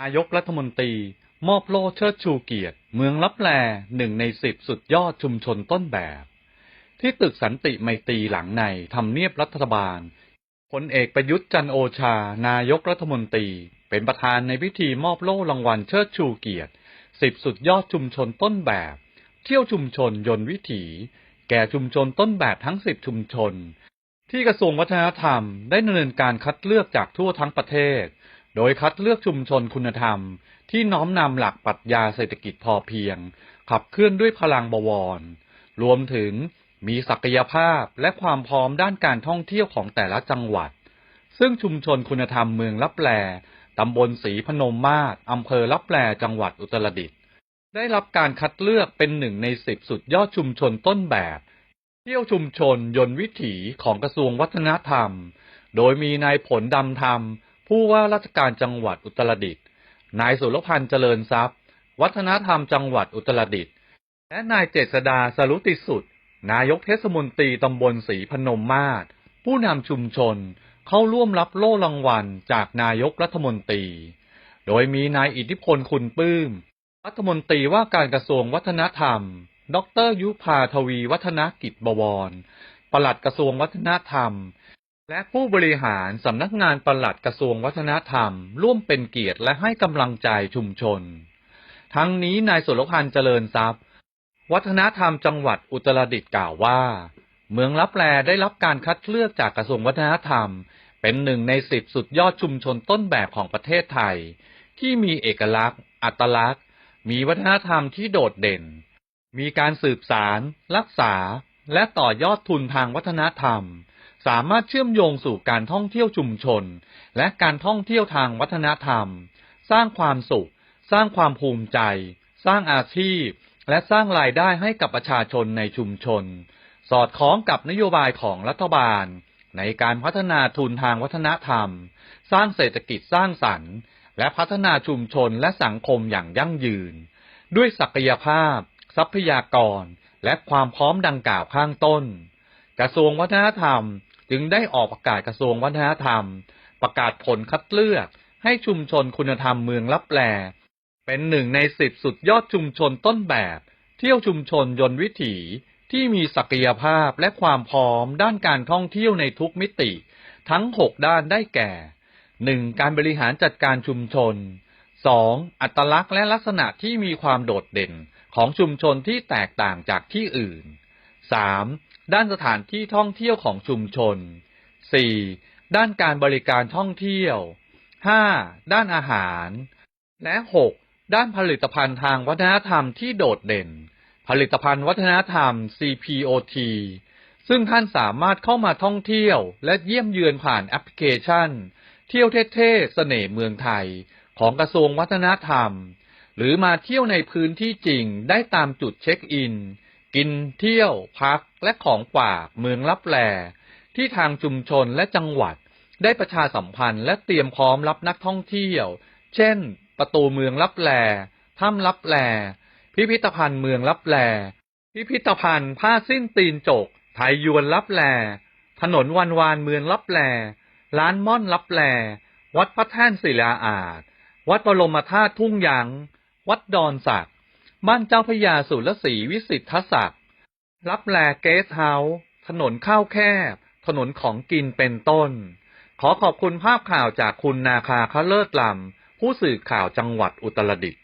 นายกรัฐมนตรี มอบโล่เชิดชูเกียรติ เมืองลับแลหนึ่งในสิบสุดยอดชุมชนต้นแบบ ที่ตึกสันติไมตรีหลังในทำเนียบรัฐบาลพลเอกประยุทธ์จันโอชา นายกรัฐมนตรี เป็นประธานในพิธีมอบโล่รางวัลเชิดชูเกียรติสิบสุดยอดชุมชนต้นแบบ เที่ยวชุมชนยนต์วิถี แก่ชุมชนต้นแบบทั้งสิบชุมชน ที่กระทรวงวัฒนธรรมได้ดำเนินการคัดเลือกจากทั่วทั้งประเทศ โดยคัดเลือกชุมชนคุณธรรม ที่น้อมนำหลักปรัชญาเศรษฐกิจพอเพียง ขับเคลื่อนด้วยพลังบวร รวมถึงมีศักยภาพและความพร้อมด้านการท่องเที่ยวของแต่ละจังหวัด ซึ่งชุมชนคุณธรรมเมืองลับแลตำบลศรีพนมมาศอำเภอลับแลจังหวัดอุตรดิตถ์ได้รับการคัดเลือกเป็นหนึ่งในสิบสุดยอดชุมชนต้นแบบ เที่ยวชุมชนยนต์วิถีของกระทรวงวัฒนธรรม โดยมีนายผลดำธรรม ผู้ว่าราชการจังหวัดอุตรดิตถ์นายสุรพันธ์เจริญทรัพย์ วัฒนธรรมจังหวัดอุตรดิตถ์และนายเจษดาสรุติสุด นายกเทศมนตรีตำบลศรีพนมมาศผู้นำชุมชนเข้าร่วมรับโล่รางวัลจากนายกรัฐมนตรี โดยมีนายอิทธิพลคุณปลื้ม รัฐมนตรีว่าการกระทรวงวัฒนธรรม ดรยุพาทวีวัฒนกิจบวรปลัดกระทรวงวัฒนธรรม และผู้บริหารสำนักงานปลัดกระทรวงวัฒนธรรม ร่วมเป็นเกียรติและให้กำลังใจชุมชน ทั้งนี้นายสุรพันธ์เจริญทรัพย์ วัฒนธรรมจังหวัดอุตรดิตถ์กล่าวว่า เมืองลับแลได้รับการคัดเลือกจากกระทรวงวัฒนธรรม เป็นหนึ่งในสิบสุดยอดชุมชนต้นแบบของประเทศไทย ที่มีเอกลักษณ์ อัตลักษณ์ มีวัฒนธรรมที่โดดเด่น มีการสืบสาร รักษา และต่อยอดทุนทางวัฒนธรรม สามารถเชื่อมโยงสู่การท่องเที่ยวชุมชน และการท่องเที่ยวทางวัฒนธรรม สร้างความสุข สร้างความภูมิใจ สร้างอาชีพ และสร้างรายได้ให้กับประชาชนในชุมชน สอดคล้องกับนโยบายของรัฐบาล ในการพัฒนาทุนทางวัฒนธรรม สร้างเศรษฐกิจสร้างสรรค์ และพัฒนาชุมชนและสังคมอย่างยั่งยืน ด้วยศักยภาพ ทรัพยากร และความพร้อมดังกล่าวข้างต้น กระทรวงวัฒนธรรม จึงได้ออกประกาศกระทรวงวัฒนธรรม ประกาศผลคัดเลือกให้ชุมชนคุณธรรมเมืองลับแล เป็นหนึ่งในสิบสุดยอดชุมชนต้นแบบ เที่ยวชุมชนยนต์วิถีที่มีศักยภาพและความพร้อมด้านการท่องเที่ยวในทุกมิติ ทั้ง 6 ด้านได้แก่ 1. การบริหารจัดการชุมชน 2. อัตลักษณ์และลักษณะที่มีความโดดเด่นของชุมชนที่แตกต่างจากที่อื่น 3. ด้านสถานที่ท่องเที่ยวของชุมชน 4. ด้านการบริการท่องเที่ยว 5. ด้านอาหาร และ 6. ด้านผลิตภัณฑ์ทางวัฒนธรรมที่โดดเด่น ผลิตภัณฑ์วัฒนธรรม CPOT ซึ่งท่านสามารถเข้ามาท่องเที่ยว และเยี่ยมเยือนผ่านแอปพลิเคชัน เที่ยวเท่ๆเสน่ห์เมืองไทย ของกระทรวงวัฒนธรรม หรือมาเที่ยวในพื้นที่จริงได้ตามจุดเช็คอิน กินเที่ยวพักและของฝากเมืองลับแลที่ทางชุมชนและจังหวัด ได้ประชาสัมพันธ์และเตรียมพร้อมรับนักท่องเที่ยว เช่น ประตูเมืองลับแลถ้ำลับแล พิพิธภัณฑ์เมืองลับแล พิพิธภัณฑ์ผ้าสิ้นตีนจก ไทยยวนลับแล ถนนวันวานเมืองลับแล ร้านม่อนลับแล วัดพระแท่นศิลาอาจวัดบรมธาตุทุ่งยางวัดดอนสัก บ้านเจ้าพยาสุรศรีวิสิทธศักดิ์รับแลเกสเฮาส์ถนนข้าวแคบ ถนนของกินเป็นต้น ขอขอบคุณภาพข่าวจากคุณนาคาคะเลิศลำผู้สื่อข่าวจังหวัดอุตรดิตถ์